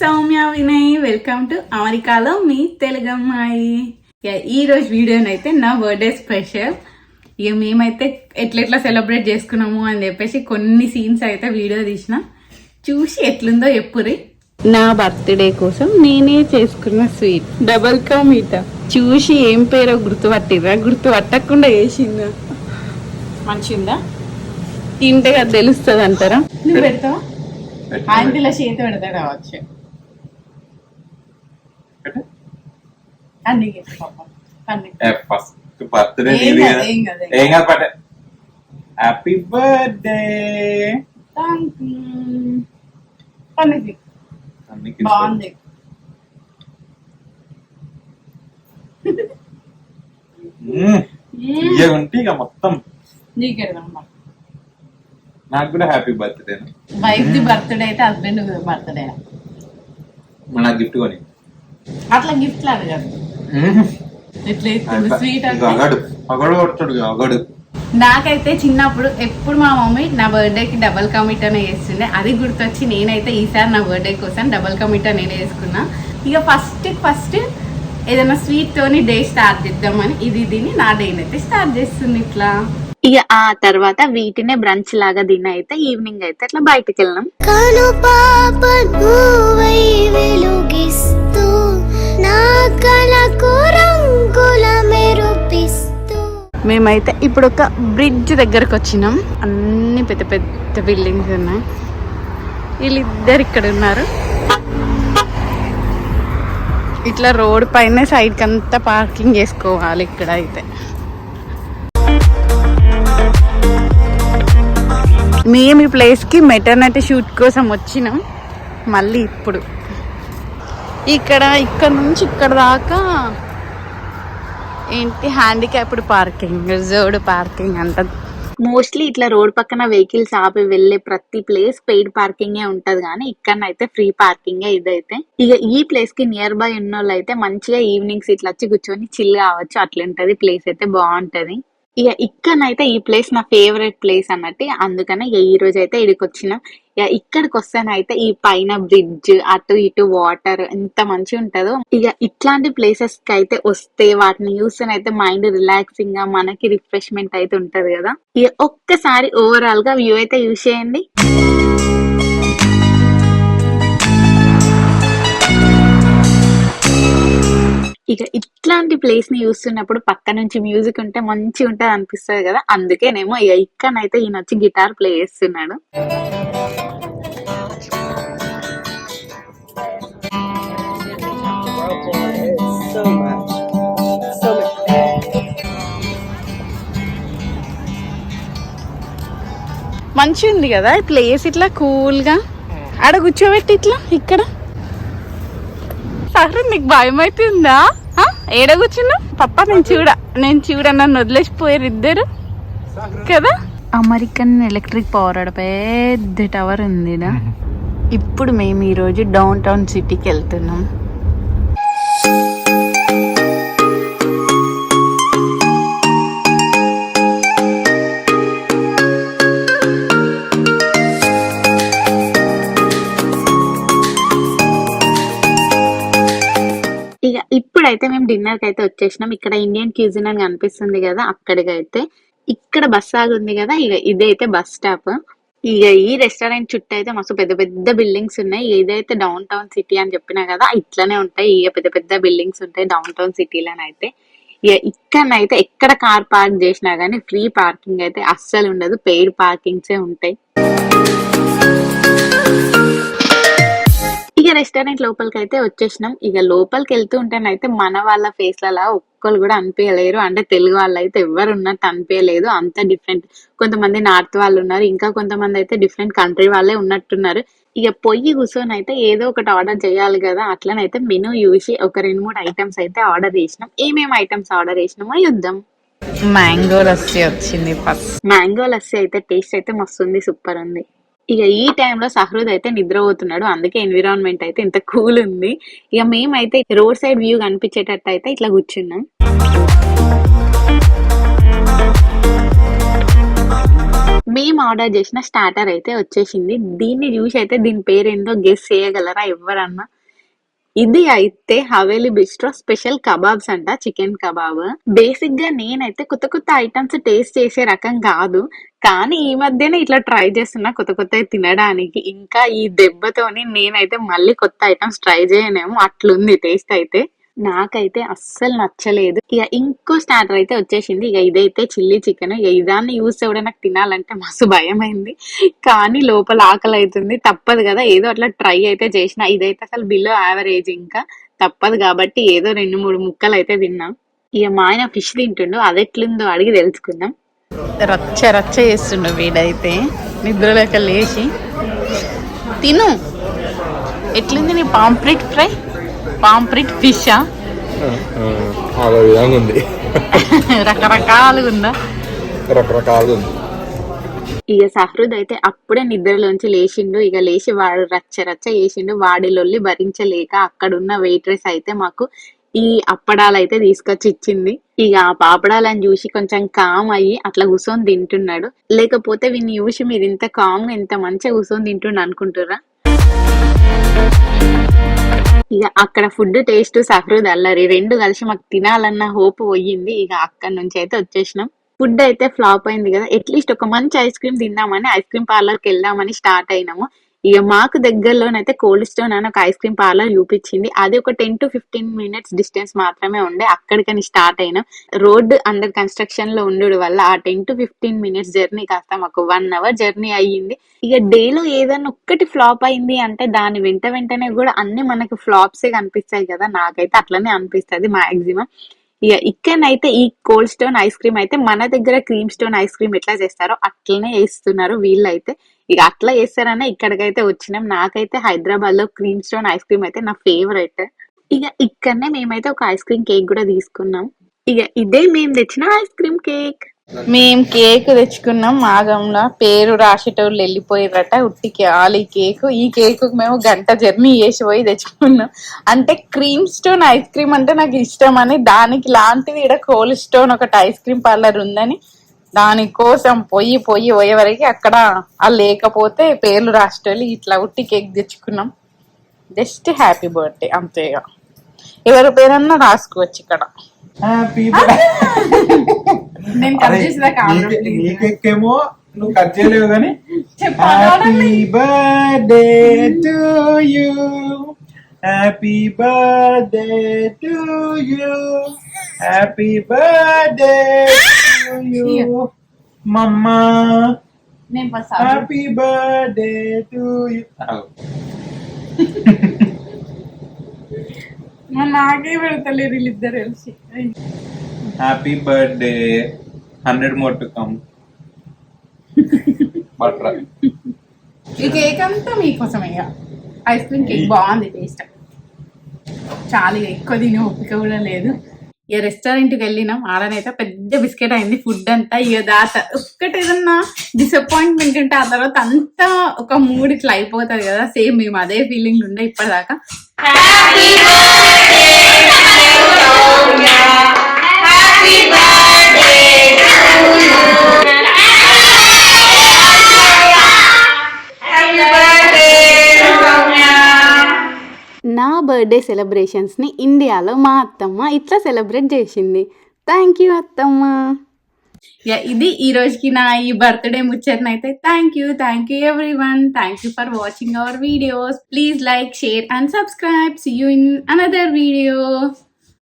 Soumya Vinay welcome to అమెరికాలో మీ తెలుగు అమ్మాయి ఇక ఈ రోజు వీడియోనైతే నా బర్త్డే స్పెషల్ ఇక మేమైతే ఎట్లెట్లా సెలబ్రేట్ చేసుకున్నాము అని చెప్పేసి కొన్ని సీన్స్ అయితే వీడియో తీసిన. చూసి ఎట్లుందో ఎప్పురి నా బర్త్డే కోసం నేనే చేసుకున్న స్వీట్ డబల్ కా మీటా చూసి ఏం పేరో గుర్తుపట్టిర్రా? గుర్తు పట్టకుండా వేసిందా మంచిగా తింటే కదా తెలుస్తుంది అంటారా నువ్వు పెడతావా? ఆంటీలో చేతి పెడతాడు కావచ్చు. అన్ని పాపం అన్ని ఫస్ట్ బర్త్డే ఏం నీది కాదు, కదా ఏం కాదు, ఏం ఏం కాదు పట్టే హ్యాపీ బర్త్డే థ్యాంక్ పనికి బాగుంది ఇయ్య ఉంటే ఇక మొత్తం నీకెడదమ్మా నాకు కూడా happy birthday wife the birthday అయితే హస్బెండ్ బర్త్డే మన గిఫ్ట్ కొని అట్లా గిఫ్ట్ లాగా అగడు. నాకైతే చిన్నప్పుడు ఎప్పుడు మా మమ్మీ నా బర్త్డేకి డబల్ కమిట్ అనే చేస్తుండే. అది గుర్తొచ్చి నేనైతే ఈసారి నా బర్త్డే కోసం డబల్ కమిట్ నేనే వేసుకున్నా ఇక ఫస్ట్ ఫస్ట్ ఏదైనా స్వీట్ తోని డే స్టార్ట్ చేద్దామని ఇది దీన్ని నా డే అయితే స్టార్ట్ చేస్తుంది ఇట్లా. ఇక ఆ తర్వాత వీటినే బ్రంచ్ లాగా తిని అయితే ఈవినింగ్ అయితే అట్లా బయటకు వెళ్ళాం నా మెరుపిస్తూ. మేమైతే ఇప్పుడు ఒక బ్రిడ్జ్ దగ్గరకు వచ్చినాం అన్ని పెద్ద పెద్ద బిల్డింగ్స్ ఉన్నాయి. వీళ్ళిద్దరు ఇక్కడ ఉన్నారు. ఇట్లా రోడ్ పైన సైడ్కి అంతా పార్కింగ్ చేసుకోవాలి ఇక్కడ అయితే మేము ఈ ప్లేస్కి మెటర్నటీ షూట్ కోసం వచ్చినాం. మళ్ళీ ఇప్పుడు. ఇక్కడ ఇక్కడ నుంచి ఇక్కడ దాకా ఏంటి హ్యాండిక్యాప్డ్ పార్కింగ్ రిజర్వ్డ్ పార్కింగ్ అంట. మోస్ట్లీ ఇట్లా రోడ్ పక్కన వెహికల్స్ ఆపి వెళ్ళే ప్రతి ప్లేస్ పెయిడ్ పార్కింగ్ ఉంటది కానీ ఇక్కడ అయితే ఫ్రీ పార్కింగ్ ఇదైతే. ఇక ఈ ప్లేస్కి నియర్ బై ఉన్న వాళ్ళు అయితే మంచిగా ఈవినింగ్స్ ఇట్లా వచ్చి కూర్చొని చిల్ కావచ్చు. అట్లుంటది ప్లేస్ అయితే బాగుంటది. ఇక ఇక్కడనైతే ఈ ప్లేస్ నా ఫేవరెట్ ప్లేస్ అన్నట్టు అందుకనే ఇక ఈ రోజు అయితే ఇక్కడికి వచ్చిన ఇక ఇక్కడికి వస్తేనైతే ఈ పైన బ్రిడ్జ్ అటు ఇటు వాటర్ ఎంత మంచిగా ఉంటుందో. ఇక ఇట్లాంటి ప్లేసెస్కి అయితే వస్తే వాటిని చూస్తేనైతే మైండ్ రిలాక్సింగ్గా మనకి రిఫ్రెష్మెంట్ అయితే ఉంటది కదా. ఇక ఒక్కసారి ఓవరాల్గా వ్యూ అయితే యూస్ చేయండి. ఇక ఇట్లాంటి ప్లేస్ని చూస్తున్నప్పుడు పక్క నుంచి మ్యూజిక్ ఉంటే మంచి ఉంటుంది అనిపిస్తుంది కదా. అందుకేనేమో ఇక్కడనైతే ఈయన వచ్చి గిటార్ ప్లే చేస్తున్నాడు. మంచి ఉంది కదా ప్లేస్ ఇట్లా కూల్గా ఆడ కూర్చోబెట్టి ఇట్లా ఇక్కడ. సరే నీకు భయం అయితే ఉందా ఏడ కూర్చున్నా పప్ప నేను చూడ నేను చూడ నన్ను వదిలేసిపోయారు ఇద్దరు. కదా? అమెరికన్ ఎలక్ట్రిక్ పవర్ ఆడ పెద్ద టవర్ ఉంది. ఇప్పుడు మేము ఈరోజు డౌన్ టౌన్ సిటీకి వెళ్తున్నాం. అయితే మేము డిన్నర్కి అయితే వచ్చేసినాం. ఇక్కడ ఇండియన్ క్యూజిన్ అని కనిపిస్తుంది కదా అక్కడికి అయితే ఇక్కడ బస్ ఆగి ఉంది కదా ఇక ఇదైతే బస్ స్టాప్. ఇక ఈ రెస్టారెంట్ చుట్టూ అయితే మస్తు పెద్ద పెద్ద బిల్డింగ్స్ ఉన్నాయి. ఇదైతే డౌన్ టౌన్ సిటీ అని చెప్పినా కదా ఇట్లనే ఉంటాయి. ఇక పెద్ద పెద్ద బిల్డింగ్స్ ఉంటాయి డౌన్ టౌన్ సిటీలోనైతే ఇక ఇక్కడనైతే ఎక్కడ కార్ పార్క్ చేసినా గానీ ఫ్రీ పార్కింగ్ అయితే అస్సలు ఉండదు. పెయిడ్ పార్కింగ్సే ఉంటాయి. ఇక రెస్టారెంట్ లోపలికి అయితే వచ్చేసినాం. ఇక లోపలికి వెళ్తూ ఉంటేనైతే మన వాళ్ళ ఫేస్లలో ఒక్కరు కూడా అనిపించలేరు అంటే తెలుగు వాళ్ళు అయితే ఎవరు ఉన్నట్టు అనిపించలేదు అంత డిఫరెంట్. కొంతమంది నార్త్ వాళ్ళు ఉన్నారు. ఇంకా కొంతమంది అయితే డిఫరెంట్ కంట్రీ వాళ్ళే ఉన్నట్టున్నారు. ఇక పొయ్యి కూర్చొని అయితే ఏదో ఒకటి ఆర్డర్ చేయాలి కదా. అట్లనైతే మెనూ చూసి ఒక రెండు మూడు ఐటమ్స్ అయితే ఆర్డర్ చేసినాం. ఏమేమి ఐటమ్స్ ఆర్డర్ చేసినామో యుద్ధం మ్యాంగో లస్సీ వచ్చింది ఫస్ట్. మ్యాంగో లస్సీ అయితే టేస్ట్ అయితే మస్తు ఉంది. సూపర్ ఉంది. ఇక ఈ టైంలో సహృద్ అయితే నిద్రపోతున్నాడు. అందుకే ఎన్విరాన్మెంట్ అయితే ఇంత కూల్ ఉంది. ఇక మేమైతే రోడ్ సైడ్ వ్యూ కనిపించేటట్టు అయితే ఇట్లా కూర్చున్నాం. మేము ఆర్డర్ చేసిన స్టార్టర్ అయితే వచ్చేసింది. దీన్ని చూసి అయితే దీని పేరు ఏందో గెస్ చేయగలరా ఎవరన్నా? ఇది అయితే హవేలీ బిస్ట్రో స్పెషల్ కబాబ్స్ అంట చికెన్ కబాబ్. బేసిక్గా నేనైతే కొత్త కొత్త ఐటమ్స్ టేస్ట్ చేసే రకం కాదు. కానీ ఈ మధ్యనే ఇట్లా ట్రై చేస్తున్నా కొత్త కొత్త తినడానికి. ఇంకా ఈ దెబ్బతోని నేనైతే మళ్ళీ కొత్త ఐటమ్స్ ట్రై చేయనేమో అట్లుంది టేస్ట్ అయితే. నాకైతే అస్సలు నచ్చలేదు. ఇక ఇంకో స్టార్టర్ అయితే వచ్చేసింది. ఇక ఇదైతే చిల్లీ చికెన్. ఇక ఇదాన్ని యూస్ కూడా నాకు తినాలంటే మస్తు భయం అయింది కానీ లోపల ఆకలి అవుతుంది. తప్పదు కదా. ఏదో అట్లా ట్రై అయితే చేసిన. ఇదైతే అసలు బిలో యావరేజ్ ఇంకా. తప్పదు కాబట్టి ఏదో రెండు మూడు ముక్కలు అయితే తిన్నాం. ఇక మా ఆయన ఫిష్ తింటుండు. అది ఎట్లుందో అడిగి తెలుసుకుందాం. రచ్చ రచ్చ చేస్తుండు వీడైతే. నిద్రలేక లేచి. తిను. ఎట్లుంది నీ పాంప్లెట్ ఫ్రై? పాంప్లెట్ ఫిషా? విధంగా ఉంది రకరకాలుగా ఉందా రకరకాలుగా ఉంది ఇక సహృద్ అయితే అప్పుడే నిద్రలోంచి లేచిండు. ఇక లేచి వాడు రచ్చ రచ్చ చేసిండు. వాడి లొల్లి భరించలేక అక్కడున్న వెయిట్రెస్ అయితే మాకు ఈ అప్పడాలు అయితే తీసుకొచ్చి ఇచ్చింది. ఇక ఆ పాపడాలని చూసి కొంచెం కామ్ అయ్యి అట్లా కూర్చొని తింటున్నాడు. లేకపోతే వీడిని చూసి మీరు ఇంత కామ్గా ఇంత మంచిగా కూర్చొని తింటుండ అనుకుంటురా ఇక అక్కడ ఫుడ్ టేస్ట్ సహృద్ అల్లరి. రెండు కలిసి మాకు తినాలన్న హోప్ పోయింది. ఇక అక్కడ నుంచి అయితే వచ్చేసినాం. ఫుడ్ అయితే ఫ్లాప్ అయింది కదా. అట్లీస్ట్ ఒక మంచి ఐస్ క్రీమ్ తిందామని ఐస్ క్రీమ్ పార్లర్కి వెళ్దామని స్టార్ట్ అయినాము. ఇక మాకు దగ్గరలోనైతే కోల్డ్ స్టోన్ అని ఒక ఐస్ క్రీమ్ పార్లర్ చూపించింది. అది ఒక ten to fifteen minutes distance మాత్రమే ఉండే. అక్కడికని స్టార్ట్ అయినాం. రోడ్ అండర్ కన్స్ట్రక్షన్లో ఉండడం వల్ల ఆ ten to fifteen minutes journey కాస్త మాకు వన్ అవర్ జర్నీ అయ్యింది. ఇక డేలో ఏదైనా ఒక్కటి ఫ్లాప్ అయింది అంటే దాని వెంట వెంటనే కూడా అన్ని మనకి ఫ్లాప్సే కనిపిస్తాయి కదా. నాకైతే అట్లనే అనిపిస్తుంది మాక్సిమం ఇక ఇక్కడనైతే ఈ కోల్డ్ స్టోన్ ఐస్ క్రీమ్ అయితే మన దగ్గర క్రీమ్ స్టోన్ ఐస్ క్రీమ్ ఎట్లా చేస్తారో అట్లనే వేస్తున్నారు వీళ్ళైతే. ఇక అట్లా చేస్తారనే ఇక్కడికైతే వచ్చినాం. నాకైతే హైదరాబాద్లో క్రీమ్ స్టోన్ ఐస్ క్రీమ్ అయితే నా ఫేవరెట్. ఇక ఇక్కడనే మేమైతే ఒక ఐస్ క్రీమ్ కేక్ కూడా తీసుకున్నాం. ఇక ఇదే మేము తెచ్చిన ఐస్ క్రీమ్ కేక్. మేము కేక్ తెచ్చుకున్నాం మాగంలో. పేరు రాసేటోళ్ళు వెళ్ళిపోయారట ఉట్టికి ఆలి కేక్. ఈ కేక్ మేము గంట జర్నీ చేసి పోయి తెచ్చుకున్నాం. అంటే క్రీమ్ స్టోన్ ఐస్ క్రీమ్ అంటే నాకు ఇష్టం అని దానికి లాంటిది ఇక్కడ కోల్డ్ స్టోన్ ఒకటి ఐస్ క్రీమ్ పార్లర్ ఉందని దానికోసం పోయి పోయి పోయేవరకు అక్కడ ఆ లేకపోతే పేర్లు రాసేటోళ్ళు ఇట్లా ఉట్టి కేక్ తెచ్చుకున్నాం. జస్ట్ హ్యాపీ బర్త్డే అంతేగా. ఎవరి పేరన్నా రాసుకోవచ్చు ఇక్కడ. నీకెక్కేమో నువ్వు కట్ చేయలేవు కానీ చెప్పాలా happy birthday to you. Happy birthday to you. Happy birthday. You mamma నేను first happy birthday to you నాకే పెడతలేరు వీళ్ళిద్దరు కలిసి happy birthday hundred more to come బట్రా ఈ కేక్ అంతా మీకోసం ఇక ఐస్ క్రీమ్ కేక్ బాగుంది టేస్ట్ చాలా ఎక్కువ తినే ఓపిక కూడా లేదు ఇక రెస్టారెంట్కి వెళ్ళినాం. ఆడనైతే పెద్ద బిస్కెట్ అయింది. ఫుడ్ అంతా ఇక దాత ఒక్కటి ఏదన్నా డిసప్పాయింట్మెంట్ ఉంటే ఆ తర్వాత అంతా ఒక మూడు ఇట్లా అయిపోతుంది కదా. సేమ్ మేము అదే ఫీలింగ్ ఉండే ఇప్పటిదాకా. నా బర్త్డే సెలబ్రేషన్స్ని ఇండియాలో మా అత్తమ్మ ఇట్లా సెలబ్రేట్ చేసింది. థ్యాంక్ యూ అత్తమ్మ. ఇది ఈ రోజుకి నా ఈ birthday ముచ్చటనైతే thank you thank you everyone thank you for watching our videos. Please like share and subscribe. See you in another video